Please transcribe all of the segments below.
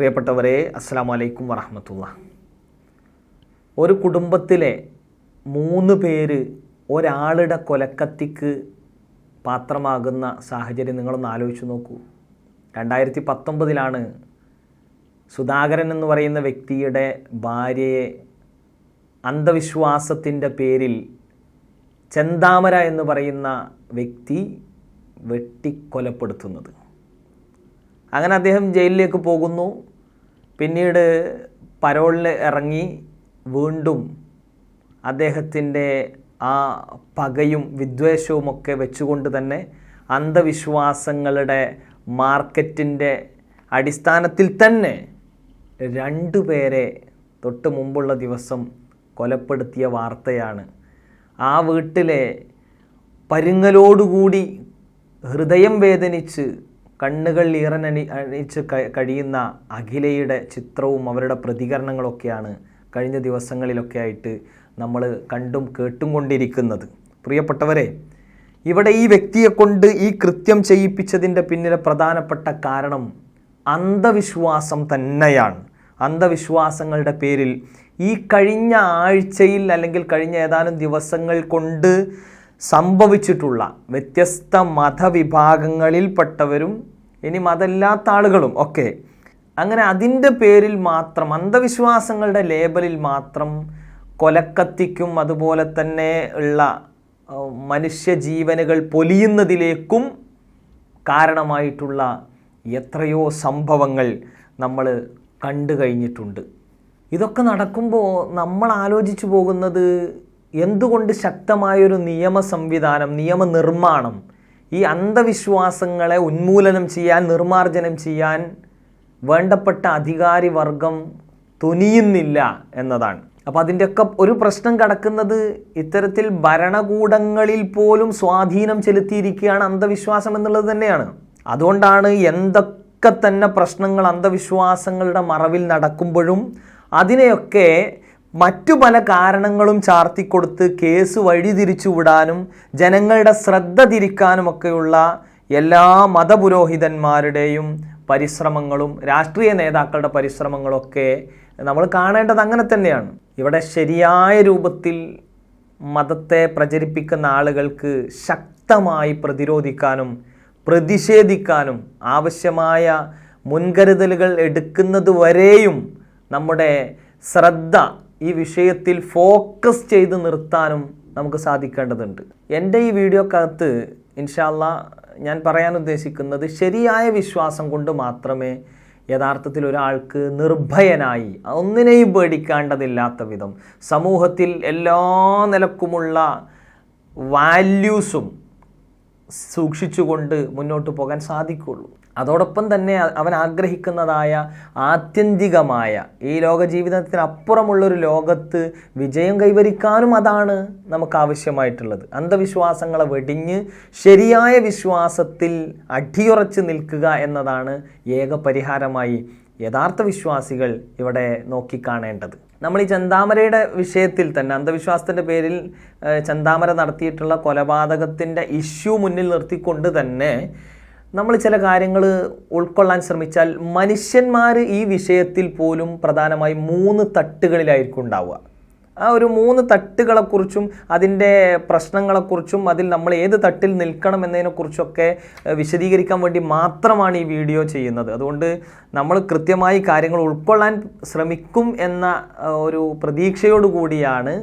പ്രിയപ്പെട്ടവരെ അസ്സാം വലൈക്കും വറഹമത്തുള്ള. ഒരു കുടുംബത്തിലെ മൂന്ന് പേര് ഒരാളുടെ കൊലക്കത്തിക്ക് പാത്രമാകുന്ന സാഹചര്യം നിങ്ങളൊന്ന് ആലോചിച്ച് നോക്കൂ. രണ്ടായിരത്തി പത്തൊമ്പതിലാണ് സുധാകരൻ എന്ന് പറയുന്ന വ്യക്തിയുടെ ഭാര്യയെ അന്ധവിശ്വാസത്തിന്റെ പേരിൽ ചെന്താമര എന്ന് പറയുന്ന വ്യക്തി വെട്ടിക്കൊലപ്പെടുത്തുന്നത്. അങ്ങനെ അദ്ദേഹം ജയിലിലേക്ക് പോകുന്നു. പിന്നീട് പരോളിൽ ഇറങ്ങി വീണ്ടും അദ്ദേഹത്തിന്റെ ആ പകയും വിദ്വേഷവും ഒക്കെ വെച്ചുകൊണ്ട് തന്നെ അന്ധവിശ്വാസങ്ങളുടെ മാർക്കറ്റിന്റെ അടിസ്ഥാനത്തിൽ തന്നെ രണ്ടു പേരെ തൊട്ട് മുമ്പുള്ള ദിവസം കൊലപ്പെടുത്തിയ വാർത്തയാണ്. ആ വീട്ടിലെ പരുങ്ങലോടുകൂടി ഹൃദയം വേദനിച്ച് കണ്ണുകൾ ഈറനണി അണിച്ച് കഴിയുന്ന അഖിലയുടെ ചിത്രവും അവരുടെ പ്രതികരണങ്ങളൊക്കെയാണ് കഴിഞ്ഞ ദിവസങ്ങളിലൊക്കെ ആയിട്ട് നമ്മൾ കണ്ടും കേട്ടും കൊണ്ടിരിക്കുന്നത്. പ്രിയപ്പെട്ടവരെ ഇവിടെ ഈ വ്യക്തിയെ കൊണ്ട് ഈ കൃത്യം ചെയ്യിപ്പിച്ചതിന്റെ പിന്നിലെ പ്രധാനപ്പെട്ട കാരണം അന്ധവിശ്വാസം തന്നെയാണ്. അന്ധവിശ്വാസങ്ങളുടെ പേരിൽ ഈ കഴിഞ്ഞ ആഴ്ചയിൽ അല്ലെങ്കിൽ കഴിഞ്ഞ ഏതാനും ദിവസങ്ങൾ കൊണ്ട് സംഭവിച്ചിട്ടുള്ള വ്യത്യസ്ത മതവിഭാഗങ്ങളിൽപ്പെട്ടവരും ഇനി മതമില്ലാത്ത ആളുകളും ഒക്കെ. അങ്ങനെ അതിന്റെ പേരിൽ മാത്രം അന്ധവിശ്വാസങ്ങളുടെ ലേബലിൽ മാത്രം കൊലക്കത്തിക്കും അതുപോലെ തന്നെ ഉള്ള മനുഷ്യജീവനുകൾ പൊലിയുന്നതിലേക്കും കാരണമായിട്ടുള്ള എത്രയോ സംഭവങ്ങൾ നമ്മൾ കണ്ടു കഴിഞ്ഞിട്ടുണ്ട്. ഇതൊക്കെ നടക്കുമ്പോൾ നമ്മൾ ആലോചിച്ചു പോകുന്നത് എന്തുകൊണ്ട് ശക്തമായൊരു നിയമ സംവിധാനം നിയമനിർമ്മാണം ഈ അന്ധവിശ്വാസങ്ങളെ ഉന്മൂലനം ചെയ്യാൻ നിർമാർജനം ചെയ്യാൻ വേണ്ടപ്പെട്ട അധികാരി വർഗം തുനിയുന്നില്ല എന്നതാണ്. അപ്പോൾ അതിന്റെയൊക്കെ ഒരു പ്രശ്നം കിടക്കുന്നത് ഇത്തരത്തിൽ ഭരണകൂടങ്ങളിൽ പോലും സ്വാധീനം ചെലുത്തിയിരിക്കുകയാണ് അന്ധവിശ്വാസം എന്നുള്ളത് തന്നെയാണ്. അതുകൊണ്ടാണ് എന്തൊക്കെ തന്നെ പ്രശ്നങ്ങൾ അന്ധവിശ്വാസങ്ങളുടെ മറവിൽ നടക്കുമ്പോഴും അതിനെയൊക്കെ മറ്റു പല കാരണങ്ങളും ചാർത്തിക്കൊടുത്ത് കേസ് വഴിതിരിച്ചു വിടാനും ജനങ്ങളുടെ ശ്രദ്ധ തിരിക്കാനുമൊക്കെയുള്ള എല്ലാ മതപുരോഹിതന്മാരുടെയും പരിശ്രമങ്ങളും രാഷ്ട്രീയ നേതാക്കളുടെ പരിശ്രമങ്ങളൊക്കെ നമ്മൾ കാണേണ്ടത് അങ്ങനെ തന്നെയാണ്. ഇവിടെ ശരിയായ രൂപത്തിൽ മതത്തെ പ്രചരിപ്പിക്കുന്ന ആളുകൾക്ക് ശക്തമായി പ്രതിരോധിക്കാനും പ്രതിഷേധിക്കാനും ആവശ്യമായ മുൻകരുതലുകൾ എടുക്കുന്നത് വരെയും നമ്മുടെ ശ്രദ്ധ ഈ വിഷയത്തിൽ ഫോക്കസ് ചെയ്ത് നിർത്താനും നമുക്ക് സാധിക്കേണ്ടതുണ്ട്. എന്റെ ഈ വീഡിയോക്കകത്ത് ഇൻഷാല്ല ഞാൻ പറയാൻ ഉദ്ദേശിക്കുന്നത് ശരിയായ വിശ്വാസം കൊണ്ട് മാത്രമേ യഥാർത്ഥത്തിൽ ഒരാൾക്ക് നിർഭയനായി ഒന്നിനെയും പേടിക്കേണ്ടതില്ലാത്ത വിധം സമൂഹത്തിൽ എല്ലാ നിലക്കുമുള്ള വാല്യൂസും സൂക്ഷിച്ചുകൊണ്ട് മുന്നോട്ട് പോകാൻ സാധിക്കുള്ളൂ. അതോടൊപ്പം തന്നെ അവൻ ആഗ്രഹിക്കുന്നതായ ആത്യന്തികമായ ഈ ലോക ജീവിതത്തിനപ്പുറമുള്ളൊരു ലോകത്ത് വിജയം കൈവരിക്കാനും അതാണ് നമുക്ക് ആവശ്യമായിട്ടുള്ളത് അന്ധവിശ്വാസങ്ങളെ വെടിഞ്ഞ് ശരിയായ വിശ്വാസത്തിൽ അടിയുറച്ച് നിൽക്കുക എന്നതാണ് ഏക പരിഹാരമായി യഥാർത്ഥ വിശ്വാസികൾ ഇവിടെ നോക്കിക്കാണേണ്ടത്. നമ്മൾ ഈ ചന്താമരയുടെ വിഷയത്തിൽ തന്നെ അന്ധവിശ്വാസത്തിന്റെ പേരിൽ ചന്താമര നടത്തിയിട്ടുള്ള കൊലപാതകത്തിന്റെ ഇഷ്യൂ മുന്നിൽ നിർത്തിക്കൊണ്ട് തന്നെ നമ്മൾ ചില കാര്യങ്ങൾ ഉൾക്കൊള്ളാൻ ശ്രമിച്ചാൽ മനുഷ്യന്മാർ ഈ വിഷയത്തിൽ പോലും പ്രധാനമായി മൂന്ന് തട്ടുകളിലായിരിക്കും ഉണ്ടാവുക. ആ ഒരു മൂന്ന് തട്ടുകളെക്കുറിച്ചും അതിന്റെ പ്രശ്നങ്ങളെക്കുറിച്ചും അതിൽ നമ്മൾ ഏത് തട്ടിൽ നിൽക്കണം എന്നതിനെക്കുറിച്ചൊക്കെ വിശദീകരിക്കാൻ വേണ്ടി മാത്രമാണ് ഈ വീഡിയോ ചെയ്യുന്നത്. അതുകൊണ്ട് നമ്മൾ കൃത്യമായി കാര്യങ്ങൾ ഉൾക്കൊള്ളാൻ ശ്രമിക്കും എന്ന ഒരു പ്രതീക്ഷയോടുകൂടിയാണ്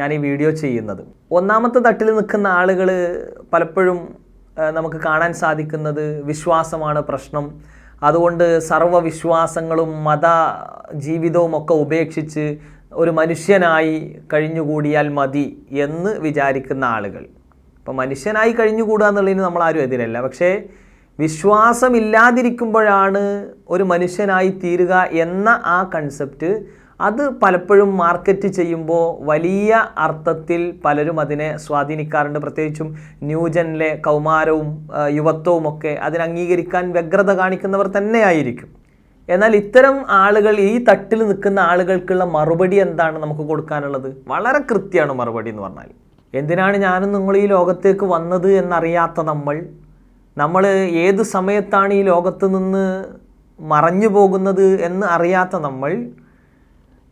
ഞാൻ ഈ വീഡിയോ ചെയ്യുന്നത്. ഒന്നാമത്തെ തട്ടിൽ നിൽക്കുന്ന ആളുകൾ പലപ്പോഴും നമുക്ക് കാണാൻ സാധിക്കുന്നത് വിശ്വാസമാണ് പ്രശ്നം. അതുകൊണ്ട് സർവവിശ്വാസങ്ങളും മത ജീവിതവും ഒക്കെ ഉപേക്ഷിച്ച് ഒരു മനുഷ്യനായി കഴിഞ്ഞുകൂടിയാൽ മതി എന്ന് വിചാരിക്കുന്ന ആളുകൾ. ഇപ്പം മനുഷ്യനായി കഴിഞ്ഞുകൂടുക എന്നുള്ളതിന് നമ്മൾ ആരും എതിരല്ല. പക്ഷേ വിശ്വാസമില്ലാതിരിക്കുമ്പോഴാണ് ഒരു മനുഷ്യനായി തീരുക എന്ന ആ കൺസെപ്റ്റ് അത് പലപ്പോഴും മാർക്കറ്റ് ചെയ്യുമ്പോൾ വലിയ അർത്ഥത്തിൽ പലരും അതിനെ സ്വാധീനിക്കാറുണ്ട്. പ്രത്യേകിച്ചും ന്യൂജനിലെ കൗമാരവും യുവത്വവും ഒക്കെ അതിനെ അംഗീകരിക്കാൻ വ്യഗ്രത കാണിക്കുന്നവർ തന്നെയായിരിക്കും. എന്നാൽ ഇത്തരം ആളുകൾ ഈ തട്ടിൽ നിൽക്കുന്ന ആളുകൾക്കുള്ള മറുപടി എന്താണ് നമുക്ക് കൊടുക്കാനുള്ളത്? വളരെ കൃത്യമാണ് മറുപടി എന്ന് പറഞ്ഞാൽ. എന്തിനാണ് ഞാനും നിങ്ങൾ ഈ ലോകത്തേക്ക് വന്നത് എന്നറിയാത്ത നമ്മൾ? നമ്മൾ ഏത് സമയത്താണ് ഈ ലോകത്ത് നിന്ന് മറഞ്ഞു പോകുന്നത് എന്ന് അറിയാത്ത നമ്മൾ?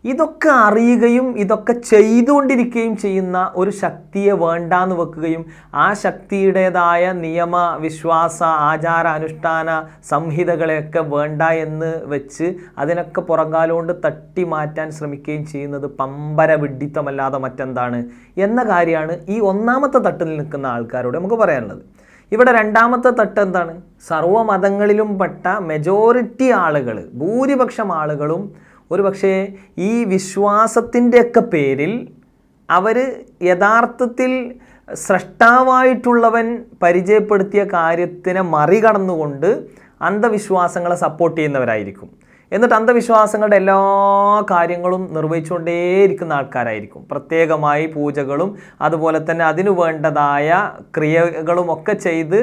ഇതൊക്കെ അറിയുകയും ഇതൊക്കെ ചെയ്തുകൊണ്ടിരിക്കുകയും ചെയ്യുന്ന ഒരു ശക്തിയെ വേണ്ടാന്ന് വെക്കുകയും ആ ശക്തിയുടേതായ നിയമ വിശ്വാസ ആചാര അനുഷ്ഠാന സംഹിതകളെയൊക്കെ വേണ്ട എന്ന് വെച്ച് അതിനൊക്കെ പുറകാലുകൊണ്ട് തട്ടി മാറ്റാൻ ശ്രമിക്കുകയും ചെയ്യുന്നത് പമ്പര വിഡ്ഢിത്തമല്ലാതെ മറ്റെന്താണ് എന്ന കാര്യമാണ് ഈ ഒന്നാമത്തെ തട്ടിൽ നിൽക്കുന്ന ആൾക്കാരോട് നമുക്ക് പറയാനുള്ളത്. ഇവിടെ രണ്ടാമത്തെ തട്ട് എന്താണ്? സർവമതങ്ങളിലും പെട്ട മെജോറിറ്റി ആളുകൾ ഭൂരിപക്ഷം ആളുകളും ഒരു പക്ഷേ ഈ വിശ്വാസത്തിന്റെയൊക്കെ പേരിൽ അവർ യഥാർത്ഥത്തിൽ സ്രഷ്ടാവായിട്ടുള്ളവൻ പരിചയപ്പെടുത്തിയ കാര്യത്തിനെ മറികടന്നുകൊണ്ട് അന്ധവിശ്വാസങ്ങളെ സപ്പോർട്ട് ചെയ്യുന്നവരായിരിക്കും. എന്നിട്ട് അന്ധവിശ്വാസങ്ങളുടെ എല്ലാ കാര്യങ്ങളും നിർവഹിച്ചുകൊണ്ടേയിരിക്കുന്ന ആൾക്കാരായിരിക്കും. പ്രത്യേകമായി പൂജകളും അതുപോലെ തന്നെ അതിനു വേണ്ടതായ ക്രിയകളും ഒക്കെ ചെയ്ത്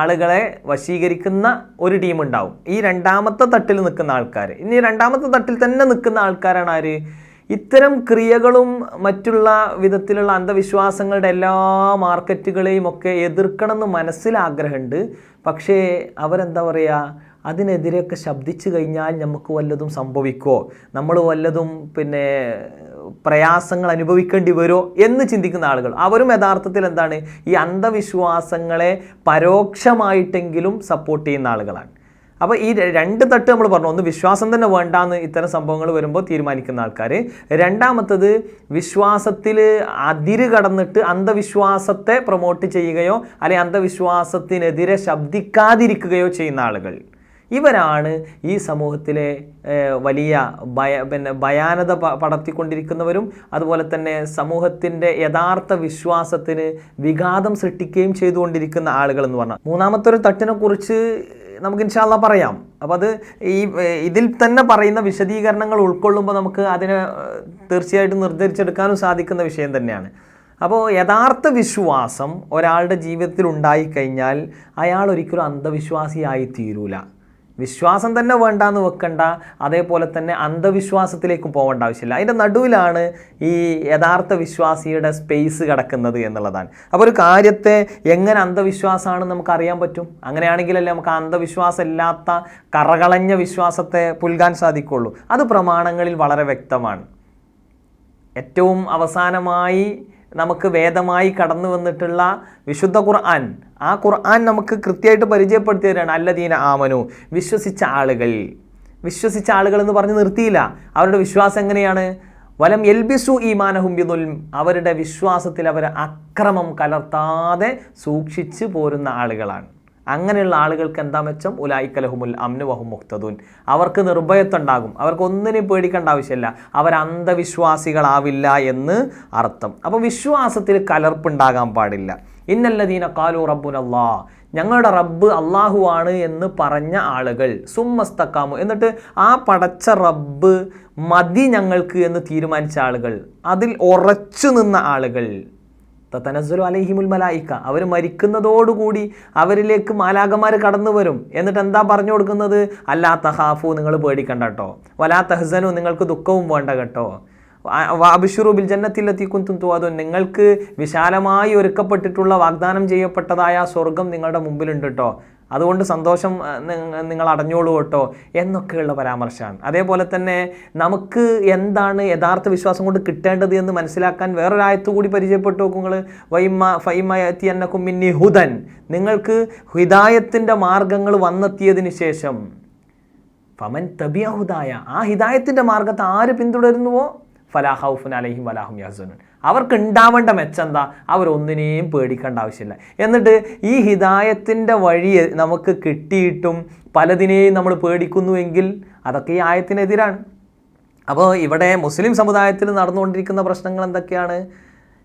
ആളുകളെ വശീകരിക്കുന്ന ഒരു ടീമുണ്ടാവും ഈ രണ്ടാമത്തെ തട്ടിൽ നിൽക്കുന്ന ആൾക്കാർ ഇനി രണ്ടാമത്തെ തട്ടിൽ തന്നെ നിൽക്കുന്ന ആൾക്കാരാണ് ആര്? ഇത്തരം ക്രിയകളും മറ്റുള്ള വിധത്തിലുള്ള അന്ധവിശ്വാസങ്ങളുടെ എല്ലാ മാർക്കറ്റുകളെയും ഒക്കെ എതിർക്കണമെന്ന് മനസ്സിലാഗ്രഹമുണ്ട് പക്ഷേ അവരെന്താ പറയുക അതിനെതിരെയൊക്കെ ശബ്ദിച്ചു കഴിഞ്ഞാൽ നമുക്ക് വല്ലതും സംഭവിക്കോ നമ്മൾ വല്ലതും പിന്നെ പ്രയാസങ്ങൾ അനുഭവിക്കേണ്ടി വരുമോ എന്ന് ചിന്തിക്കുന്ന ആളുകൾ. അവരും യഥാർത്ഥത്തിൽ എന്താണ്? ഈ അന്ധവിശ്വാസങ്ങളെ പരോക്ഷമായിട്ടെങ്കിലും സപ്പോർട്ട് ചെയ്യുന്ന ആളുകളാണ്. അപ്പോൾ ഈ രണ്ട് തട്ട് നമ്മൾ പറഞ്ഞു. ഒന്ന് വിശ്വാസം തന്നെ വേണ്ടാന്ന് ഇത്തരം സംഭവങ്ങൾ വരുമ്പോൾ തീരുമാനിക്കുന്ന ആൾക്കാർ രണ്ടാമത്തത് വിശ്വാസത്തിൽ അതിര് കടന്നിട്ട് അന്ധവിശ്വാസത്തെ പ്രൊമോട്ട് ചെയ്യുകയോ അല്ലെങ്കിൽ അന്ധവിശ്വാസത്തിനെതിരെ ശബ്ദിക്കാതിരിക്കുകയോ ചെയ്യുന്ന ആളുകൾ. ഇവരാണ് ഈ സമൂഹത്തിലെ വലിയ ഭയ പിന്നെ ഭയാനത പടർത്തിക്കൊണ്ടിരിക്കുന്നവരും അതുപോലെ തന്നെ സമൂഹത്തിന്റെ യഥാർത്ഥ വിശ്വാസത്തിന് വിഘാതം സൃഷ്ടിക്കുകയും ചെയ്തുകൊണ്ടിരിക്കുന്ന ആളുകൾ എന്ന് പറഞ്ഞാൽ. മൂന്നാമത്തെ ഒരു തട്ടിനെ കുറിച്ച് നമുക്ക് ഇൻഷാല്ല പറയാം. അപ്പോൾ അത് ഈ ഇതിൽ തന്നെ പറയുന്ന വിശദീകരണങ്ങൾ ഉൾക്കൊള്ളുമ്പോൾ നമുക്ക് അതിനെ തീർച്ചയായിട്ടും നിർദ്ധരിച്ചെടുക്കാനും സാധിക്കുന്ന വിഷയം തന്നെയാണ്. അപ്പോൾ യഥാർത്ഥ വിശ്വാസം ഒരാളുടെ ജീവിതത്തിൽ ഉണ്ടായിക്കഴിഞ്ഞാൽ അയാൾ ഒരിക്കലും അന്ധവിശ്വാസിയായി തീരൂല വിശ്വാസം തന്നെ വേണ്ടാന്ന് വെക്കണ്ട അതേപോലെ തന്നെ അന്ധവിശ്വാസത്തിലേക്കും പോകേണ്ട ആവശ്യമില്ല. അതിന്റെ നടുവിലാണ് ഈ യഥാർത്ഥ വിശ്വാസിയുടെ സ്പേസ് കിടക്കുന്നത് എന്നുള്ളതാണ്. അപ്പോൾ ഒരു കാര്യത്തെ എങ്ങനെ അന്ധവിശ്വാസമാണെന്ന് നമുക്ക് അറിയാൻ പറ്റും? അങ്ങനെയാണെങ്കിലല്ലേ നമുക്ക് അന്ധവിശ്വാസം ഇല്ലാത്ത കറകളഞ്ഞ വിശ്വാസത്തെ പുൽകാൻ സാധിക്കുള്ളൂ. അത് പ്രമാണങ്ങളിൽ വളരെ വ്യക്തമാണ്. ഏറ്റവും അവസാനമായി നമുക്ക് വേദമായി കടന്നു വന്നിട്ടുള്ള വിശുദ്ധ ഖുർആൻ ആ ഖുർആൻ നമുക്ക് കൃത്യമായിട്ട് പരിചയപ്പെടുത്തി തരാണ് അല്ലദീന ആമനു. വിശ്വസിച്ച ആളുകൾ. വിശ്വസിച്ച ആളുകൾ എന്ന് പറഞ്ഞ് നിർത്തിയില്ല. അവരുടെ വിശ്വാസം എങ്ങനെയാണ്? വലം എൽബിസു ഈമാനഹും ബിദുൽം. അവരുടെ വിശ്വാസത്തിൽ അവർ അക്രമം കലർത്താതെ സൂക്ഷിച്ചു പോരുന്ന ആളുകളാണ്. അങ്ങനെയുള്ള ആളുകൾക്ക് എന്താ മെച്ചം? ഉലായിക്കലഹുമുൽ അമ്നു വഹും മുക്തദൂൻ അവർക്ക് നിർഭയത്തുണ്ടാകും അവർക്ക് ഒന്നിനെയും പേടിക്കേണ്ട ആവശ്യമില്ല. അവർ അന്ധവിശ്വാസികളാവില്ല എന്ന് അർത്ഥം. അപ്പോൾ വിശ്വാസത്തിൽ കലർപ്പുണ്ടാകാൻ പാടില്ല. ഇന്നല്ലദീന കാലു റബ്ബുനല്ലാ. ഞങ്ങളുടെ റബ്ബ് അള്ളാഹു ആണ് എന്ന് പറഞ്ഞ ആളുകൾ. സുമ്മസ്തക്കാമു എന്നിട്ട് ആ പടച്ച റബ്ബ് മതി ഞങ്ങൾക്ക് എന്ന് തീരുമാനിച്ച ആളുകൾ. അതിൽ ഉറച്ചു നിന്ന ആളുകൾ. തനസ്സുലു അലൈഹിമുൽ മലായിക്ക. അവർ മരിക്കുന്നതോടുകൂടി അവരിലേക്ക് മാലാകമാർ കടന്നു വരും. എന്നിട്ട് എന്താ പറഞ്ഞു കൊടുക്കുന്നത്? അല്ലാ തഹാഫു നിങ്ങൾ പേടിക്കണ്ട കേട്ടോ. വലാ ഹസനു നിങ്ങൾക്ക് ദുഃഖവും വേണ്ട കേട്ടോ. അബിഷുറു ബിൽ ജന്നത്തിലെത്തി കുന്തും തോതും നിങ്ങൾക്ക് വിശാലമായി ഒരുക്കപ്പെട്ടിട്ടുള്ള വാഗ്ദാനം ചെയ്യപ്പെട്ടതായ സ്വർഗം നിങ്ങളുടെ മുമ്പിലുണ്ട് കേട്ടോ. അതുകൊണ്ട് സന്തോഷം നിങ്ങൾ അടഞ്ഞോളൂ കേട്ടോ എന്നൊക്കെയുള്ള പരാമർശമാണ്. അതേപോലെ തന്നെ നമുക്ക് എന്താണ് യഥാർത്ഥ വിശ്വാസം കൊണ്ട് കിട്ടേണ്ടത് എന്ന് മനസ്സിലാക്കാൻ വേറൊരായത്ത് കൂടി പരിചയപ്പെട്ടു നോക്കും നിങ്ങൾ വൈമ ഫൈമയത്തി എന്നക്കും മിന്നി ഹുദൻ. നിങ്ങൾക്ക് ഹിതായത്തിന്റെ മാർഗങ്ങൾ വന്നെത്തിയതിന് ശേഷം ഫമൻ തബിയ ഹുദായ. ആ ഹിതായത്തിന്റെ മാർഗത്തെ ആര് പിന്തുടരുന്നുവോ? ഫലാഹൌഫുൻ അലഹിം വലാഹും യാസുനൻ അവർക്ക് ഉണ്ടാവേണ്ട മെച്ചെന്താ? അവരൊന്നിനെയും പേടിക്കേണ്ട ആവശ്യമില്ല. എന്നിട്ട് ഈ ഹിദായത്തിന്റെ വഴി നമുക്ക് കിട്ടിയിട്ടും പലതിനെയും നമ്മൾ പേടിക്കുന്നുവെങ്കിൽ അതൊക്കെ ഈ ആയത്തിനെതിരാണ്. അപ്പോൾ ഇവിടെ മുസ്ലിം സമുദായത്തിൽ നടന്നുകൊണ്ടിരിക്കുന്ന പ്രശ്നങ്ങൾ എന്തൊക്കെയാണ്?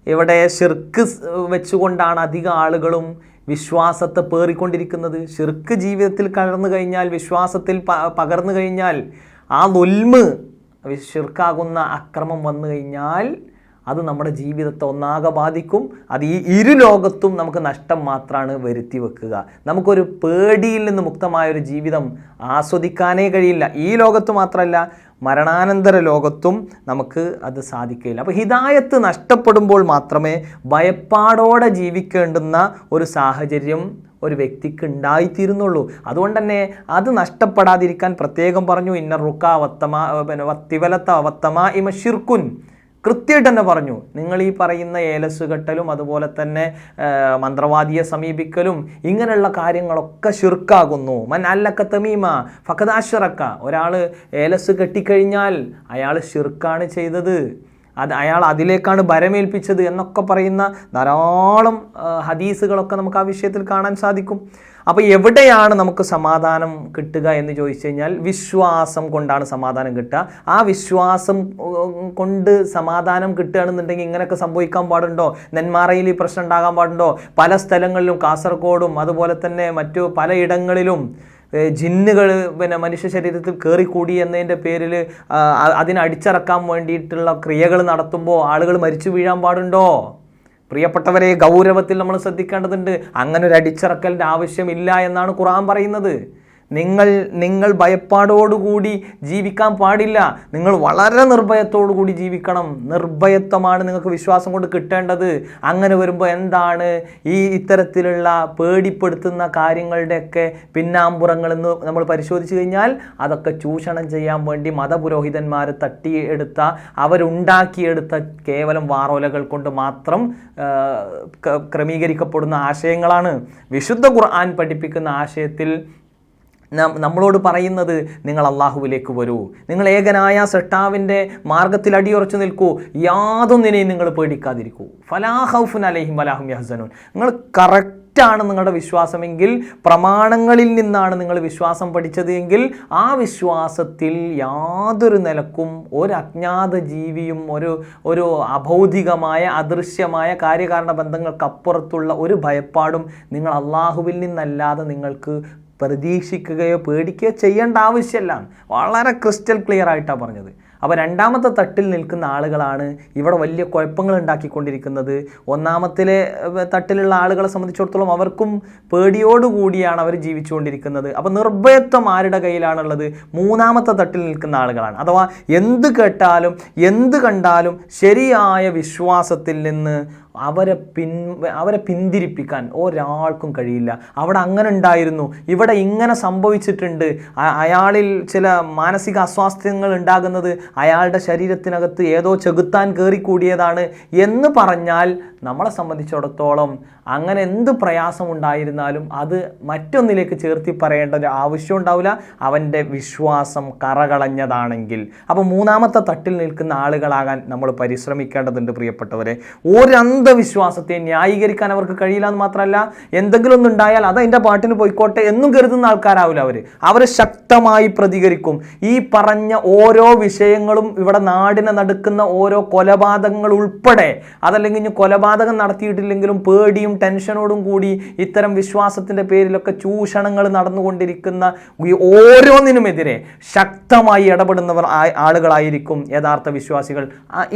ഇവിടെ ഷിർക്ക് വെച്ചുകൊണ്ടാണ് അധികം ആളുകളും വിശ്വാസത്തെ പേറിക്കൊണ്ടിരിക്കുന്നത്. ഷിർക്ക് ജീവിതത്തിൽ കലർന്നു കഴിഞ്ഞാൽ വിശ്വാസത്തിൽ പകർന്നു കഴിഞ്ഞാൽ ആ നൊൽമ് ഷിർക്കാകുന്ന അക്രമം വന്നു കഴിഞ്ഞാൽ അത് നമ്മുടെ ജീവിതത്തെ ഒന്നാകെ ബാധിക്കും. അത് ഈ ഇരു ലോകത്തും നമുക്ക് നഷ്ടം മാത്രമാണ് വരുത്തി വെക്കുക. നമുക്കൊരു പേടിയിൽ നിന്ന് മുക്തമായ ഒരു ജീവിതം ആസ്വദിക്കാനേ കഴിയില്ല. ഈ ലോകത്ത് മാത്രമല്ല മരണാനന്തര ലോകത്തും നമുക്ക് അത് സാധിക്കില്ല അപ്പോൾ ഹിതായത്ത് നഷ്ടപ്പെടുമ്പോൾ മാത്രമേ ഭയപ്പാടോടെ ജീവിക്കേണ്ടുന്ന ഒരു സാഹചര്യം ഒരു വ്യക്തിക്ക് ഉണ്ടായിത്തീരുന്നുള്ളൂ. അതുകൊണ്ട് തന്നെ അത് നഷ്ടപ്പെടാതിരിക്കാൻ പ്രത്യേകം പറഞ്ഞു ഇന്ന റുക്ക വത്തമ പിന്നെ വത്തിവലത്ത വത്തമ ഇമ ഷിർക്കുൻ കൃത്യമായിട്ട് തന്നെ പറഞ്ഞു. നിങ്ങൾ ഈ പറയുന്ന ഏലസ് കെട്ടലും അതുപോലെ തന്നെ മന്ത്രവാദിയെ സമീപിക്കലും ഇങ്ങനെയുള്ള കാര്യങ്ങളൊക്കെ ശുർക്കാകുന്നു. അല്ലക്ക തമീമ ഫക്കദാശ്വറക്ക ഒരാൾ ഏലസ് കെട്ടിക്കഴിഞ്ഞാൽ അയാൾ ശുർക്കാണ് ചെയ്തത്. അത് അയാൾ അതിലേക്കാണ് ഭരമേൽപ്പിച്ചത് എന്നൊക്കെ പറയുന്ന ധാരാളം ഹദീസുകളൊക്കെ നമുക്ക് ആ വിഷയത്തിൽ കാണാൻ സാധിക്കും. അപ്പോൾ എവിടെയാണ് നമുക്ക് സമാധാനം കിട്ടുക എന്ന് ചോദിച്ചു കഴിഞ്ഞാൽ വിശ്വാസം കൊണ്ടാണ് സമാധാനം കിട്ടുക. ആ വിശ്വാസം കൊണ്ട് സമാധാനം കിട്ടുകയാണെന്നുണ്ടെങ്കിൽ ഇങ്ങനെയൊക്കെ സംഭവിക്കാൻ പാടുണ്ടോ? നെന്മാറയിൽ ഈ പ്രശ്നം ഉണ്ടാകാൻ പാടുണ്ടോ? പല സ്ഥലങ്ങളിലും കാസർഗോഡും അതുപോലെ തന്നെ മറ്റു പലയിടങ്ങളിലും ജിന്നുകൾ പിന്നെ മനുഷ്യ ശരീരത്തിൽ കയറിക്കൂടി എന്നതിന്റെ പേരിൽ അതിനെ അടിച്ചിറക്കാൻ വേണ്ടിയിട്ടുള്ള ക്രിയകൾ നടത്തുമ്പോൾ ആളുകൾ മരിച്ചു വീഴാൻ പാടുണ്ടോ? പ്രിയപ്പെട്ടവരെ ഗൗരവത്തിൽ നമ്മൾ ശ്രദ്ധിക്കേണ്ടതുണ്ട്. അങ്ങനെ ഒരു അടിച്ചിറക്കലിന്റെ ആവശ്യമില്ല എന്നാണ് ഖുർആൻ പറയുന്നത്. നിങ്ങൾ നിങ്ങൾ ഭയപ്പാടോടുകൂടി ജീവിക്കാൻ പാടില്ല. നിങ്ങൾ വളരെ നിർഭയത്തോടു കൂടി ജീവിക്കണം. നിർഭയത്വമാണ് നിങ്ങൾക്ക് വിശ്വാസം കൊണ്ട് കിട്ടേണ്ടത്. അങ്ങനെ വരുമ്പോൾ എന്താണ്? ഈ ഇത്തരത്തിലുള്ള പേടിപ്പെടുത്തുന്ന കാര്യങ്ങളുടെയൊക്കെ പിന്നാമ്പുറങ്ങളെന്ന് നമ്മൾ പരിശോധിച്ചു കഴിഞ്ഞാൽ അതൊക്കെ ചൂഷണം ചെയ്യാൻ വേണ്ടി മതപുരോഹിതന്മാർ തട്ടിയെടുത്ത അവരുണ്ടാക്കിയെടുത്ത കേവലം വാറോലകൾ കൊണ്ട് മാത്രം ക്രമീകരിക്കപ്പെടുന്ന ആശയങ്ങളാണ്. വിശുദ്ധ ഖുർആൻ പഠിപ്പിക്കുന്ന ആശയത്തിൽ നമ്മളോട് പറയുന്നത് നിങ്ങൾ അള്ളാഹുവിലേക്ക് വരൂ. നിങ്ങൾ ഏകനായ സൃഷ്ടാവിന്റെ മാർഗത്തിൽ അടിയുറച്ചു നിൽക്കൂ. യാതൊന്നിനെയും നിങ്ങൾ പേടിക്കാതിരിക്കൂ. ഫലാഹൌഫുൻ അലഹിം വലാഹും യഹ്സനൂൻ. നിങ്ങൾ കറക്റ്റ് ാണ് നിങ്ങളുടെ വിശ്വാസമെങ്കിൽ പ്രമാണങ്ങളിൽ നിന്നാണ് നിങ്ങൾ വിശ്വാസം പഠിച്ചത് എങ്കിൽ ആ വിശ്വാസത്തിൽ യാതൊരു നിലക്കും ഒരു അജ്ഞാത ജീവിയും ഒരു ഒരു അഭൗതികമായ അദൃശ്യമായ കാര്യകാരണ ബന്ധങ്ങൾക്കപ്പുറത്തുള്ള ഒരു ഭയപ്പാടും നിങ്ങൾ അള്ളാഹുവിൽ നിന്നല്ലാതെ നിങ്ങൾക്ക് പ്രതീക്ഷിക്കുകയോ പേടിക്കുകയോ ചെയ്യേണ്ട ആവശ്യമില്ല. വളരെ ക്രിസ്റ്റൽ ക്ലിയർ ആയിട്ടാണ് പറഞ്ഞത്. അപ്പോൾ രണ്ടാമത്തെ തട്ടിൽ നിൽക്കുന്ന ആളുകളാണ് ഇവിടെ വലിയ കുഴപ്പങ്ങൾ ഉണ്ടാക്കിക്കൊണ്ടിരിക്കുന്നത്. ഒന്നാമത്തിലെ തട്ടിലുള്ള ആളുകളെ സംബന്ധിച്ചിടത്തോളം അവർക്കും പേടിയോടുകൂടിയാണ് അവർ ജീവിച്ചുകൊണ്ടിരിക്കുന്നത്. അപ്പോൾ നിർഭയത്വം ആരുടെ കയ്യിലാണുള്ളത്? മൂന്നാമത്തെ തട്ടിൽ നിൽക്കുന്ന ആളുകളാണ്. അഥവാ എന്ത് കേട്ടാലും എന്ത് കണ്ടാലും ശരിയായ വിശ്വാസത്തിൽ നിന്ന് അവരെ പിൻ അവരെ പിന്തിരിപ്പിക്കാൻ ഒരാൾക്കും കഴിയില്ല. അവിടെ അങ്ങനെ ഉണ്ടായിരുന്നു. ഇവിടെ ഇങ്ങനെ സംഭവിച്ചിട്ടുണ്ട്. അയാളിൽ ചില മാനസിക അസ്വാസ്ഥ്യങ്ങൾ ഉണ്ടാകുന്നത് അയാളുടെ ശരീരത്തിനകത്ത് ഏതോ ചെകുത്താൻ കയറിക്കൂടിയതാണ് എന്ന് പറഞ്ഞാൽ നമ്മളെ സംബന്ധിച്ചിടത്തോളം അങ്ങനെ എന്ത് പ്രയാസം ഉണ്ടായിരുന്നാലും അത് മറ്റൊന്നിലേക്ക് ചേർത്തി പറയേണ്ട ഒരു ആവശ്യം ഉണ്ടാവില്ല. അവന്റെ വിശ്വാസം കറകളഞ്ഞതാണെങ്കിൽ. അപ്പോൾ മൂന്നാമത്തെ തട്ടിൽ നിൽക്കുന്ന ആളുകളാകാൻ നമ്മൾ പരിശ്രമിക്കേണ്ടതുണ്ട് പ്രിയപ്പെട്ടവരെ. ഒരു അന്ധവിശ്വാസത്തെ ന്യായീകരിക്കാൻ അവർക്ക് കഴിയില്ല എന്ന് മാത്രമല്ല എന്തെങ്കിലും ഒന്നുണ്ടായാൽ അത് അതിന്റെ പാട്ടിന് പോയിക്കോട്ടെ എന്നും കരുതുന്ന ആൾക്കാരാവില്ല അവർ അവർ ശക്തമായി പ്രതികരിക്കും. ഈ പറഞ്ഞ ഓരോ വിഷയങ്ങളും ഇവിടെ നാടിനെ നടക്കുന്ന ഓരോ കൊലപാതകങ്ങൾ ഉൾപ്പെടെ അതല്ലെങ്കിൽ ഇനി കൊലപാതകം നടത്തിയിട്ടില്ലെങ്കിലും പേടിയും ടെൻഷനോടും കൂടി ഇത്തരം വിശ്വാസത്തിന്റെ പേരിലൊക്കെ ചൂഷണങ്ങൾ നടന്നുകൊണ്ടിരിക്കുന്ന ഓരോന്നിനുമെതിരെ ശക്തമായി ഇടപെടുന്നവർ ആളുകളായിരിക്കും യഥാർത്ഥ വിശ്വാസികൾ.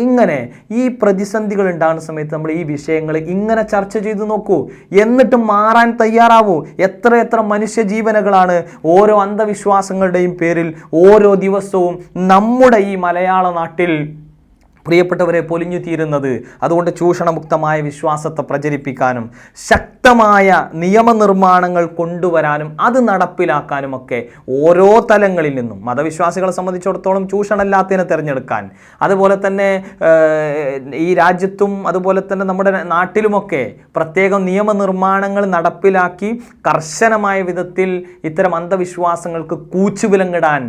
ഇങ്ങനെ ഈ പ്രതിസന്ധികൾ ഉണ്ടാകുന്ന സമയത്ത് നമ്മൾ ഈ വിഷയങ്ങൾ ഇങ്ങനെ ചർച്ച ചെയ്തു നോക്കൂ. എന്നിട്ട് മാറാൻ തയ്യാറാവൂ. എത്ര എത്ര മനുഷ്യ ജീവനകളാണ് ഓരോ അന്ധവിശ്വാസങ്ങളുടെയും പേരിൽ ഓരോ ദിവസവും നമ്മുടെ ഈ മലയാള നാട്ടിൽ പ്രിയപ്പെട്ടവരെ പൊലിഞ്ഞു തീരുന്നത് അതുകൊണ്ട് ചൂഷണമുക്തമായ വിശ്വാസത്തെ പ്രചരിപ്പിക്കാനും ശക്തമായ നിയമനിർമ്മാണങ്ങൾ കൊണ്ടുവരാനും അത് നടപ്പിലാക്കാനും ഒക്കെ ഓരോ തലങ്ങളിൽ നിന്നും മതവിശ്വാസികളെ സംബന്ധിച്ചിടത്തോളം ചൂഷണമല്ലാത്തതിനെ തിരഞ്ഞെടുക്കാൻ അതുപോലെ തന്നെ ഈ രാജ്യത്തും അതുപോലെ തന്നെ നമ്മുടെ നാട്ടിലുമൊക്കെ പ്രത്യേകം നിയമനിർമ്മാണങ്ങൾ നടപ്പിലാക്കി കർശനമായ വിധത്തിൽ ഇത്തരം അന്ധവിശ്വാസങ്ങൾക്ക് കൂച്ചുവിലങ്ങിടാൻ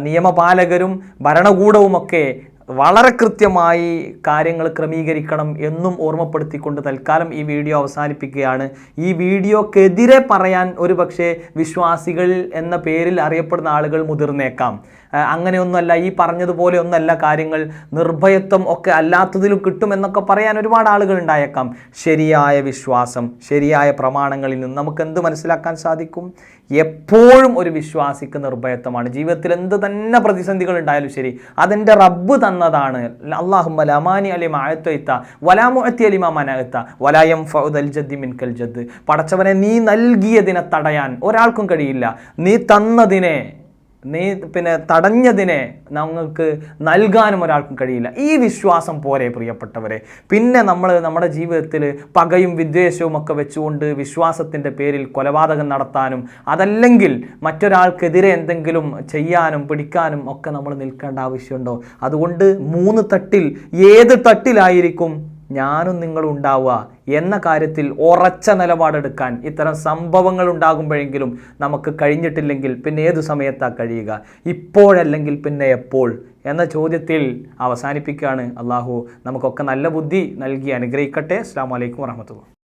നിയമപാലകരും ഭരണകൂടവുമൊക്കെ വളരെ കൃത്യമായി കാര്യങ്ങൾ ക്രമീകരിക്കണം എന്നും ഓർമ്മപ്പെടുത്തിക്കൊണ്ട് തൽക്കാലം ഈ വീഡിയോ അവസാനിപ്പിക്കുകയാണ്. ഈ വീഡിയോക്കെതിരെ പറയാൻ ഒരു പക്ഷേ വിശ്വാസികൾ എന്ന പേരിൽ അറിയപ്പെടുന്ന ആളുകൾ മുതിർന്നേക്കാം. അങ്ങനെയൊന്നുമല്ല ഈ പറഞ്ഞതുപോലെ ഒന്നല്ല കാര്യങ്ങൾ. നിർഭയത്വം ഒക്കെ അല്ലാത്തതിലും കിട്ടുമെന്നൊക്കെ പറയാൻ ഒരുപാട് ആളുകൾ ഉണ്ടായേക്കാം. ശരിയായ വിശ്വാസം ശരിയായ പ്രമാണങ്ങളിൽ നിന്ന് നമുക്ക് എന്ത് മനസ്സിലാക്കാൻ സാധിക്കും? എപ്പോഴും ഒരു വിശ്വാസിക്ക് നിർഭയത്വമാണ്. ജീവിതത്തിൽ എന്ത് തന്നെ പ്രതിസന്ധികൾ ഉണ്ടായാലും ശരി അതെന്റെ റബ്ബ് തന്നതാണ്. അള്ളാഹുമ്മ ലമാനി അലി മായത്വത്ത വലാമുഅത്തി അലിമ മനഅത്ത വലായം ഫൗദൽ ജദ്ദി മിൻകൽ ജദ് പടച്ചവനെ നീ നൽകിയതിനെ തടയാൻ ഒരാൾക്കും കഴിയില്ല. നീ തന്നതിനെ നീ പിന്നെ തടഞ്ഞതിനെ നമുക്ക് നൽകാനും ഒരാൾക്കും കഴിയില്ല. ഈ വിശ്വാസം പോരെ പ്രിയപ്പെട്ടവരെ. പിന്നെ നമ്മൾ നമ്മുടെ ജീവിതത്തിൽ പകയും വിദ്വേഷവും ഒക്കെ വെച്ചുകൊണ്ട് വിശ്വാസത്തിന്റെ പേരിൽ കൊലപാതകം നടത്താനും അതല്ലെങ്കിൽ മറ്റൊരാൾക്കെതിരെ എന്തെങ്കിലും ചെയ്യാനും പിടിക്കാനും ഒക്കെ നമ്മൾ നിൽക്കേണ്ട ആവശ്യമുണ്ടോ? അതുകൊണ്ട് മൂന്ന് തട്ടിൽ ഏത് തട്ടിലായിരിക്കും ഞാനും നിങ്ങളും ഉണ്ടാവുക? എന്ന കാര്യത്തിൽ ഉറച്ച നിലപാടെടുക്കാൻ ഇത്തരം സംഭവങ്ങൾ ഉണ്ടാകുമ്പോഴെങ്കിലും നമുക്ക് കഴിഞ്ഞിട്ടില്ലെങ്കിൽ പിന്നെ ഏതു സമയത്താണ് കഴിയുക? ഇപ്പോഴല്ലെങ്കിൽ പിന്നെ എപ്പോൾ? എന്ന ചോദ്യത്തിൽ അവസാനിപ്പിക്കുകയാണ് അള്ളാഹു. നമുക്കൊക്കെ നല്ല ബുദ്ധി നൽകി അനുഗ്രഹിക്കട്ടെ. അസ്സാം വലൈക്കും വാഹമത്തുള്ള